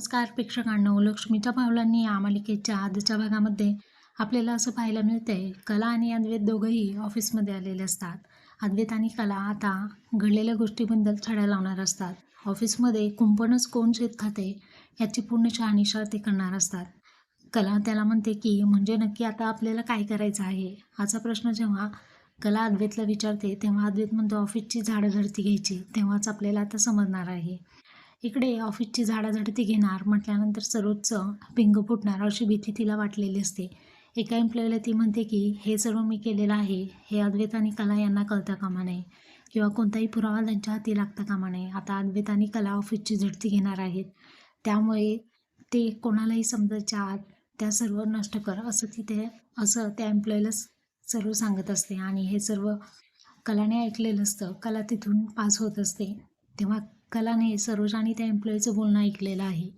नमस्कार प्रेक्षकांनो. लक्ष्मीच्या पावलांनी या मालिकेच्या आजच्या भागामध्ये आपल्याला असं पाहायला मिळतंय कला आणि अद्वैत दोघंही ऑफिसमध्ये आलेले असतात. अद्वैत आणि कला आता घडलेल्या गोष्टीबद्दल छड्या लावणार असतात. ऑफिसमध्ये कुंपणच कोण शेत खाते याची पूर्ण शहानिशा ते करणार असतात. कला त्याला म्हणते की म्हणजे नक्की आता आपल्याला काय करायचं आहे? असा प्रश्न जेव्हा कला अद्वैतला विचारते तेव्हा अद्वैत म्हणतो ऑफिसची झाडं झडती घ्यायची तेव्हाच आपल्याला आता समजणार आहे. इकडे ऑफिसची झाडाझडती घेणार म्हटल्यानंतर सर्वोच्च पिंग फुटणार अशी भीती तिला वाटलेली असते. एका एम्प्लॉईला ती म्हणते की हे सर्व मी केलेलं आहे. हे अद्वैत आणि कला यांना कळता कामा नये. किंवा कोणताही पुरावा त्यांच्या हाती लागता कामा नये. आता अद्वैत आणि कला ऑफिसची झडती घेणार आहेत. त्यामुळे ते कोणालाही समजायच्या आत त्या सर्व नष्ट कर असं तिथे असं त्या एम्प्लॉईला सर्व सांगत असते. आणि हे सर्व कलाने ऐकलेलं असतं. कला तिथून पास होत असते. तेव्हा कलाने सरोज आणि त्या एम्प्लॉईचं बोलणं ऐकलेलं आहे.